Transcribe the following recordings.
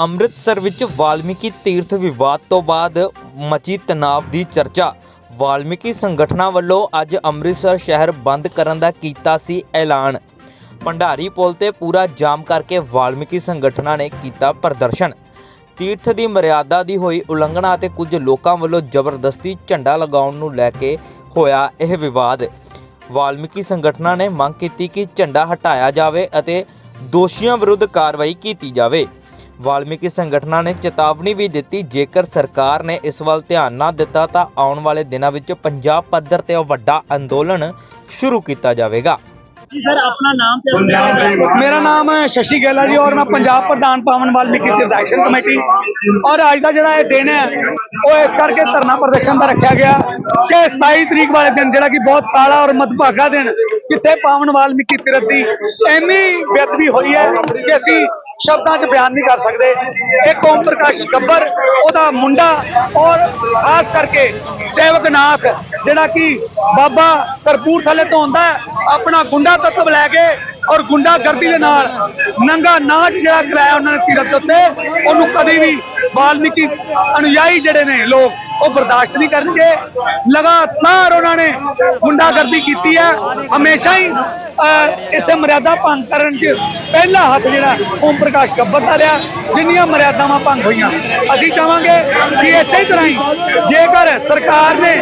ਅੰਮ੍ਰਿਤਸਰ ਵਿੱਚ ਵਾਲਮੀਕੀ ਤੀਰਥ ਵਿਵਾਦ ਤੋਂ ਬਾਅਦ ਮਚੀ ਤਣਾਅ ਦੀ ਚਰਚਾ। ਵਾਲਮੀਕੀ ਸੰਗਠਨਾਂ ਵੱਲੋਂ ਅੱਜ ਅੰਮ੍ਰਿਤਸਰ ਸ਼ਹਿਰ ਬੰਦ ਕਰਨ ਦਾ ਕੀਤਾ ਸੀ ਐਲਾਨ। ਭੰਡਾਰੀ ਪੁਲ ਤੇ ਪੂਰਾ ਜਾਮ ਕਰਕੇ ਵਾਲਮੀਕੀ ਸੰਗਠਨਾਂ ਨੇ ਕੀਤਾ ਪ੍ਰਦਰਸ਼ਨ। ਤੀਰਥ ਦੀ ਮਰਿਆਦਾ ਦੀ ਹੋਈ ਉਲੰਘਣਾ ਅਤੇ ਕੁਝ ਲੋਕਾਂ ਵੱਲੋਂ ਜ਼ਬਰਦਸਤੀ ਝੰਡਾ ਲਗਾਉਣ ਨੂੰ ਲੈ ਕੇ ਹੋਇਆ ਇਹ ਵਿਵਾਦ। ਵਾਲਮੀਕੀ ਸੰਗਠਨਾਂ ਨੇ ਮੰਗ ਕੀਤੀ ਕਿ ਝੰਡਾ ਹਟਾਇਆ ਜਾਵੇ ਅਤੇ ਦੋਸ਼ੀਆਂ ਵਿਰੁੱਧ ਕਾਰਵਾਈ ਕੀਤੀ ਜਾਵੇ। ਵਾਲਮੀਕੀ ਸੰਗਠਨਾਂ ਨੇ ਚੇਤਾਵਨੀ ਵੀ ਦਿੱਤੀ ਜੇਕਰ ਸਰਕਾਰ ਨੇ ਇਸ ਵੱਲ ਧਿਆਨ ਨਾ ਦਿੱਤਾ ਤਾਂ ਆਉਣ ਵਾਲੇ ਦਿਨਾਂ ਵਿੱਚ ਪੰਜਾਬ ਪੱਧਰ ਤੇ ਵੱਡਾ ਅੰਦੋਲਨ ਸ਼ੁਰੂ ਕੀਤਾ ਜਾਵੇਗਾ। ਜੀ ਸਰ ਆਪਣਾ ਨਾਮ ਤੇ ਮੇਰਾ ਨਾਮ ਹੈ ਸ਼ਸ਼ੀ ਗੈਲਾ ਜੀ ਔਰ ਮੈਂ ਪੰਜਾਬ ਪ੍ਰਧਾਨ ਪਾਵਨ ਵਾਲਮੀਕੀ ਤੀਰਥ ਐਕਸ਼ਨ ਕਮੇਟੀ। ਔਰ ਅੱਜ ਦਾ ਜਿਹੜਾ ਇਹ ਦਿਨ ਹੈ ਉਹ ਇਸ ਕਰਕੇ ਧਰਨਾ ਪ੍ਰਦਰਸ਼ਨ ਦਾ ਰੱਖਿਆ ਗਿਆ ਕਿ 27 ਤਰੀਕ ਵਾਲੇ ਦਿਨ ਜਿਹੜਾ ਕਿ ਬਹੁਤ ਕਾਲਾ ਔਰ ਮਦਭਾਗਾ ਦਿਨ ਕਿਤੇ ਪਾਵਨ ਵਾਲਮੀਕੀ ਤੀਰਥ ਦੀ ਇੰਨੀ ਬੇਅਦਬੀ ਹੋਈ ਹੈ ਕਿ ਅਸੀਂ ਸ਼ਬਦਾਂ 'ਚ ਬਿਆਨ ਨਹੀਂ ਕਰ ਸਕਦੇ। ਇੱਕ ਓਮ ਪ੍ਰਕਾਸ਼ ਗੱਬਰ, ਉਹਦਾ ਮੁੰਡਾ ਔਰ ਖਾਸ ਕਰਕੇ ਸੇਵਕਨਾਥ, ਜਿਹੜਾ ਕਿ ਬਾਬਾ ਕਰਪੂਰਥਲੇ ਤੋਂ ਆਉਂਦਾ ਆਪਣਾ ਗੁੰਡਾ ਤੱਤਵ ਲੈ ਕੇ ਔਰ ਗੁੰਡਾਗਰਦੀ ਦੇ ਨਾਲ ਨੰਗਾ ਨਾਚ ਜਿਹੜਾ ਕਰਾਇਆ ਉਹਨਾਂ ਨੇ ਤੀਰਥ ਉੱਤੇ, ਉਹਨੂੰ ਕਦੇ ਵੀ ਵਾਲਮੀਕੀ ਅਨੁਯਾਈ ਜਿਹੜੇ ਨੇ ਲੋਕ, ਉਹ ਬਰਦਾਸ਼ਤ ਨਹੀਂ ਕਰਨਗੇ। ਲਗਾਤਾਰ ਉਹਨਾਂ ਨੇ ਗੁੰਡਾਗਰਦੀ ਕੀਤੀ ਹੈ। ਹਮੇਸ਼ਾ ਹੀ ਇੱਥੇ ਮਰਿਆਦਾ ਭੰਗ ਕਰਨ 'ਚ ਪਹਿਲਾ ਹੱਥ ਜਿਹੜਾ ਓਮ ਪ੍ਰਕਾਸ਼ ਗੱਬਰ ਦਾ ਰਿਹਾ ਜਿੰਨੀਆਂ ਮਰਿਆਦਾਵਾਂ ਭੰਗ ਹੋਈਆਂ। ਅਸੀਂ ਚਾਹਾਂਗੇ ਕਿ ਇਸੇ ਤਰ੍ਹਾਂ ਹੀ ਜੇਕਰ ਸਰਕਾਰ ਨੇ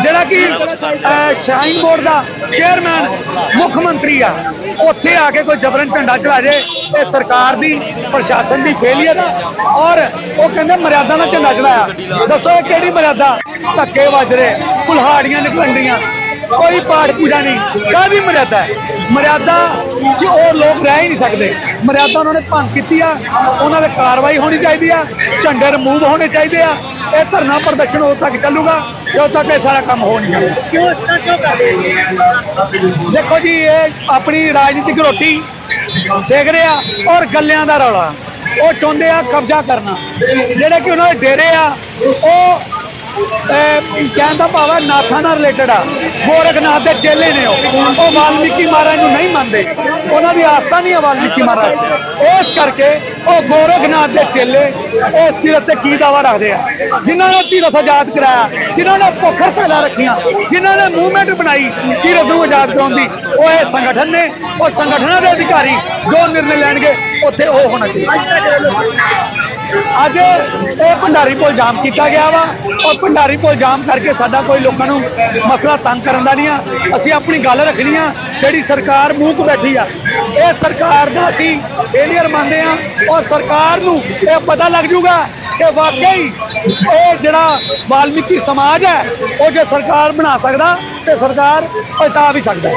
ਜਿਹੜਾ ਕਿ ਅਹ, ਬੋਰਡ ਦਾ ਚੇਅਰਮੈਨ ਮੁੱਖ ਮੰਤਰੀ ਆ ਉੱਥੇ ਆ ਕੇ ਕੋਈ ਜਬਰਨ ਝੰਡਾ ਚੜਾ ਜੇ ਇਹ ਸਰਕਾਰ ਦੀ ਪ੍ਰਸ਼ਾਸਨ ਦੀ ਫੇਲੀਅਰ ਆ ਔਰ ਉਹ ਕਹਿੰਦੇ ਮਰਿਆਦਾ ਨਾਲ ਝੰਡਾ ਚੜਾਇਆ। ਦੱਸੋ ਇਹ ਕਿਹੜੀ ਮਰਿਆਦਾ? ਧੱਕੇ ਵੱਜ ਰਹੇ ਕੁਲਹਾੜੀਆਂ ਨਿਕਲਣ ਡੀਆਂ। ਕੋਈ ਪਾਠ ਪੂਜਾ ਨਹੀਂ ਕਾਹਦੀ ਮਰਿਆਦਾ ਹੈ? ਮਰਿਆਦਾ 'ਚ ਉਹ ਲੋਕ ਰਹਿ ਹੀ ਨਹੀਂ ਸਕਦੇ ਮਰਿਆਦਾ ਉਹਨਾਂ ਨੇ ਭੰਗ ਕੀਤੀ ਆ ਉਹਨਾਂ 'ਤੇ ਕਾਰਵਾਈ ਹੋਣੀ ਚਾਹੀਦੀ ਆ ਝੰਡੇ ਰਿਮੂਵ ਹੋਣੇ ਚਾਹੀਦੇ ਆ ਇਹ ਧਰਨਾ ਪ੍ਰਦਰਸ਼ਨ ਉਦੋਂ ਤੱਕ ਚੱਲੂਗਾ ਜਦੋਂ ਤੱਕ ਇਹ ਸਾਰਾ ਕੰਮ ਹੋ ਨਹੀਂ ਜਾਊਗਾ। ਕਿਉਂ ਇਸ ਤਰ੍ਹਾਂ ਕਿਉਂ ਕਰ ਰਹੇ ਹੋ? ਦੇਖੋ ਜੀ ਇਹ ਆਪਣੀ ਰਾਜਨੀਤਿਕ ਰੋਟੀ ਸੇਕ ਰਿਹਾ ਔਰ ਗੱਲਿਆਂ ਦਾ ਰੌਲਾ। ਉਹ ਚਾਹੁੰਦੇ ਆ ਕਬਜ਼ਾ ਕਰਨਾ। ਜਿਹੜੇ ਕਿ ਉਹਨਾਂ ਦੇ ਡੇਰੇ ਆ ਉਹ ਕਹਿਣ ਦਾ ਭਾਵ ਹੈ ਨਾਥਾਂ ਨਾਲ ਰਿਲੇਟਡ ਆ। ਗੋਰਖਨਾਥ ਦੇ ਚੇਲੇ ਨੇ ਉਹ। ਉਹ ਵਾਲਮੀਕੀ ਮਹਾਰਾਜ ਨੂੰ ਨਹੀਂ ਮੰਨਦੇ। ਉਹਨਾਂ ਦੀ ਆਸਥਾ ਨਹੀਂ ਹੈ ਵਾਲਮੀਕੀ ਮਹਾਰਾਜ 'ਚ। ਇਸ ਕਰਕੇ ਉਹ ਗੋਰਖਨਾਥ ਦੇ ਚੇਲੇ ਇਸ ਤੀਰਥ ਤੇ ਕੀ ਦਾਵਾ ਰੱਖਦੇ ਆ? ਜਿਨ੍ਹਾਂ ਨੇ ਤੀਰਥ ਆਜ਼ਾਦ ਕਰਾਇਆ, ਜਿਨ੍ਹਾਂ ਨੇ ਭੁੱਖ ਥਾਲਾ ਰੱਖੀਆਂ, ਜਿਨ੍ਹਾਂ ਨੇ ਮੂਵਮੈਂਟ ਬਣਾਈ ਤੀਰਥ ਨੂੰ ਆਜ਼ਾਦ ਕਰਾਉਣ ਦੀ, ਉਹ ਇਹ ਸੰਗਠਨ ਨੇ, ਉਹ ਸੰਗਠਨਾਂ ਦੇ ਅਧਿਕਾਰੀ ਜੋ ਨਿਰਣੇ ਲੈਣਗੇ, ਉੱਥੇ ਉਹ ਹੋਣਾ ਚਾਹੀਦਾ। ਅੱਜ ਇਹ ਭੰਡਾਰੀ ਪੁਲ ਜਾਮ ਕੀਤਾ ਗਿਆ ਵਾ ਔਰ ਭੰਡਾਰੀ ਪੁਲ ਜਾਮ ਕਰਕੇ ਸਾਡਾ ਕੋਈ ਲੋਕਾਂ ਨੂੰ ਮਸਲਾ ਤੰਗ ਕਰਨ ਦਾ ਨਹੀਂ ਆ। ਅਸੀਂ ਆਪਣੀ ਗੱਲ ਰੱਖਣੀ ਆ, ਜਿਹੜੀ ਸਰਕਾਰ ਮੂੰਹ ਕੋ ਬੈਠੀ ਆ। ਇਹ ਸਰਕਾਰ ਦਾ ਅਸੀਂ ਫੇਲੀਅਰ ਮੰਨਦੇ ਆ ਔਰ ਸਰਕਾਰ ਨੂੰ ਇਹ ਪਤਾ ਲੱਗ ਜੂਗਾ ਕਿ ਵਾਕਈ ਉਹ ਜਿਹੜਾ ਵਾਲਮੀਕੀ ਸਮਾਜ ਹੈ, ਉਹ ਜੇ ਸਰਕਾਰ ਬਣਾ ਸਕਦਾ ਤੇ ਸਰਕਾਰ ਪਛਤਾ ਵੀ ਸਕਦਾ।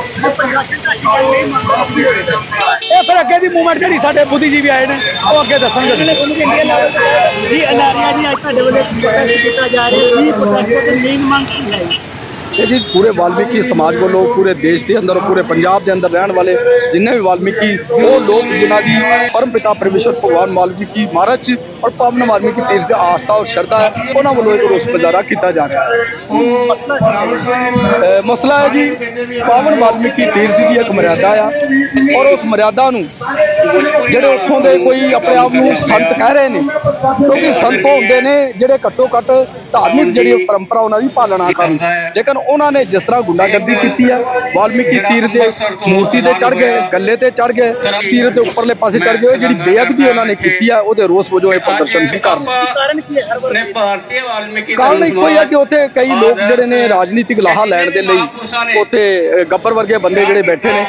ਇਹ ਫਿਰ ਅੱਗੇ ਦੀ ਮੂਵਮੈਂਟ ਜਿਹੜੀ ਸਾਡੇ ਬੁੱਧੀਜੀਵੀ ਆਏ ਨੇ, ਉਹ ਅੱਗੇ ਦੱਸਣਗੇ। ਜੀ ਅਨਾਰਿਆ ਜੀ ਅੱਜ ਤੁਹਾਡੇ ਵੱਲੋਂ ਕੀਤਾ ਜਾ ਰਿਹਾ ਹੈ ਪ੍ਰੋਟੈਸਟ ਦੀ ਮੇਨ ਮੰਗ ਕੀ ਹੈ? ਇਹ ਜੀ ਪੂਰੇ ਵਾਲਮੀਕੀ ਸਮਾਜ ਵੱਲੋਂ, ਪੂਰੇ ਦੇਸ਼ ਦੇ ਅੰਦਰ, ਪੂਰੇ ਪੰਜਾਬ ਦੇ ਅੰਦਰ ਰਹਿਣ ਵਾਲੇ ਜਿੰਨੇ ਵੀ ਵਾਲਮੀਕੀ, ਉਹ ਲੋਕ ਜਿਨ੍ਹਾਂ ਦੀ ਪਰਮ ਪਿਤਾ ਪਰਮੇਸ਼ਰ ਭਗਵਾਨ ਵਾਲਮੀਕੀ ਮਹਾਰਾਜ ਜੀ ਔਰ ਪਾਵਨ ਵਾਲਮੀਕੀ ਤੀਰਥ ਦੀ ਆਸਥਾ ਔਰ ਸ਼ਰਧਾ ਹੈ, ਉਹਨਾਂ ਵੱਲੋਂ ਇੱਕ ਰੋਸ ਮੁਜ਼ਾਹਰਾ ਕੀਤਾ ਜਾ ਰਿਹਾ ਹੈ। ਮਸਲਾ ਹੈ ਜੀ, ਪਾਵਨ ਵਾਲਮੀਕੀ ਤੀਰਥ ਦੀ ਇੱਕ ਮਰਿਆਦਾ ਆ ਔਰ ਉਸ ਮਰਿਆਦਾ ਨੂੰ ਜਿਹੜੇ ਉੱਥੋਂ ਦੇ ਕੋਈ ਆਪਣੇ ਆਪ ਨੂੰ ਸੰਤ ਕਹਿ ਰਹੇ ਨੇ ਕਿਉਂਕਿ ਸੰਤ ਹੁੰਦੇ ਨੇ ਜਿਹੜੇ ਘੱਟੋ ਘੱਟ ਧਾਰਮਿਕ ਜਿਹੜੀ ਪਰੰਪਰਾ ਉਹਨਾਂ ਦੀ ਪਾਲਣਾ ਕਰਨ। ਲੇਕਿਨ ਉਹਨਾਂ ਨੇ ਜਿਸ ਤਰ੍ਹਾਂ ਗੁੰਡਾਗਰਦੀ ਕੀਤੀ ਹੈ ਵਾਲਮੀਕੀ ਤੀਰ ਦੇ ਮੂਰਤੀ ਤੇ ਚੜ ਗਏ ਗੱਲੇ ਤੇ ਚੜ ਗਏ ਤੀਰ ਦੇ ਉੱਪਰਲੇ ਪਾਸੇ ਚੜ ਗਏ ਉਹ ਜਿਹੜੀ ਬੇਅਦਬੀ ਉਹਨਾਂ ਨੇ ਕੀਤੀ ਹੈ ਉਹਦੇ ਰੋਸ ਵਜੋਂ ਇਹ ਪ੍ਰਦਰਸ਼ਨ ਸੀ ਕਰਨ। ਕਾਰਨ ਕੀ ਹੈ ਹਰ ਭਾਰਤੀ ਵਾਲਮੀਕੀ ਕਾਰਨ ਇੱਕੋ ਹੀ ਹੈ ਕਿ ਉੱਥੇ ਕਈ ਲੋਕ ਜਿਹੜੇ ਨੇ ਰਾਜਨੀਤਿਕ ਲਾਹਾ ਲੈਣ ਦੇ ਲਈ ਉੱਥੇ ਅ, ਗੱਬਰ ਵਰਗੇ ਬੰਦੇ ਜਿਹੜੇ ਬੈਠੇ ਨੇ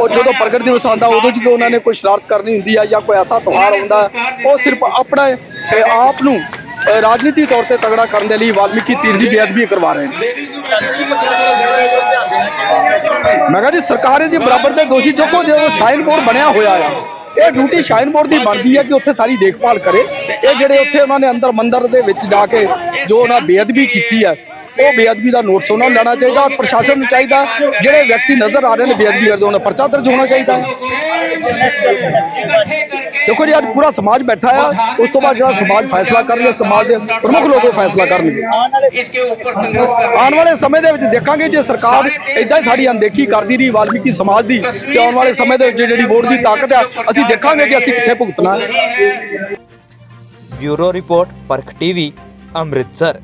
ਉਹ ਜਦੋਂ ਪ੍ਰਗਟ ਦਿਵਸ ਆਉਂਦਾ ਉਦੋਂ ਚ ਕਿ ਉਹਨਾਂ ਨੇ ਕੋਈ ਸ਼ਰਾਰਤ ਕਰਨੀ ਹੁੰਦੀ ਹੈ ਜਾਂ ਕੋਈ ਐਸਾ ਤਿਉਹਾਰ ਆਉਂਦਾ ਹੈ, ਉਹ ਸਿਰਫ ਆਪਣਾ ਆਪ ਨੂੰ ਰਾਜਨੀਤੀ ਤੌਰ ਤੇ ਤਗੜਾ ਕਰਨ ਦੇ ਲਈ ਵਾਲਮੀਕੀ ਤੀਰ ਦੀ ਬੇਅਦਬੀ ਕਰਵਾ ਰਹੇ ਨੇ। ਮੈਂ ਕਿਹਾ ਜੀ ਸਰਕਾਰ ਇਹਦੇ ਬਰਾਬਰ ਦੇ ਦੋਸ਼ੀ ਚੁੱਕੋ ਜਦੋਂ ਸ਼ਾਈਨ ਬੋਰਡ ਬਣਿਆ ਹੋਇਆ ਆ ਇਹ ਡਿਊਟੀ ਸ਼ਾਈਨ ਬੋਰਡ ਦੀ ਬਣਦੀ ਹੈ ਕਿ ਉੱਥੇ ਸਾਰੀ ਦੇਖਭਾਲ ਕਰੇ। ਇਹ ਜਿਹੜੇ ਉੱਥੇ ਉਹਨਾਂ ਨੇ ਅੰਦਰ ਮੰਦਰ ਦੇ ਵਿੱਚ ਜਾ ਕੇ ਜੋ ਉਹਨਾਂ ਬੇਅਦਬੀ ਕੀਤੀ ਹੈ ਉਹ ਬੇਅਦਬੀ ਦਾ ਨੋਟਿਸ ਉਹਨਾਂ ਨੂੰ ਲੈਣਾ ਚਾਹੀਦਾ ਪ੍ਰਸ਼ਾਸਨ ਨੂੰ ਚਾਹੀਦਾ ਜਿਹੜੇ ਵਿਅਕਤੀ ਨਜ਼ਰ ਆ ਰਹੇ ਨੇ ਬੇਅਦਬੀ ਕਰਦੇ ਉਹਨਾਂ ਪਰਚਾ ਦਰਜ ਹੋਣਾ ਚਾਹੀਦਾ। ਦੇਖੋ ਜੀ ਅੱਜ ਪੂਰਾ ਸਮਾਜ ਬੈਠਾ ਆ ਉਸ ਤੋਂ ਬਾਅਦ ਜਿਹੜਾ ਸਮਾਜ ਫੈਸਲਾ ਕਰ ਲਿਆ ਸਮਾਜ ਦੇ ਪ੍ਰਮੁੱਖ ਲੋਕੋ ਫੈਸਲਾ ਕਰਨਗੇ। ਇਸਕੇ ਆਉਣ ਵਾਲੇ ਸਮੇਂ ਦੇ ਵਿੱਚ ਦੇਖਾਂਗੇ ਜੇ ਸਰਕਾਰ ਇਦਾਂ ਹੀ ਸਾਡੀ ਅਨਦੇਖੀ ਕਰਦੀ ਰਹੀ ਵਾਲਮੀਕੀ ਸਮਾਜ ਦੀ ਤੇ ਆਉਣ ਵਾਲੇ ਸਮੇਂ ਦੇ ਵਿੱਚ ਜਿਹੜੀ ਵੋਟ ਦੀ ਤਾਕਤ ਆ ਅਸੀਂ ਦੇਖਾਂਗੇ ਕਿ ਅਸੀਂ ਕਿੱਥੇ ਭੁਗਤਣਾ bureau report Parakh TV Amritsar.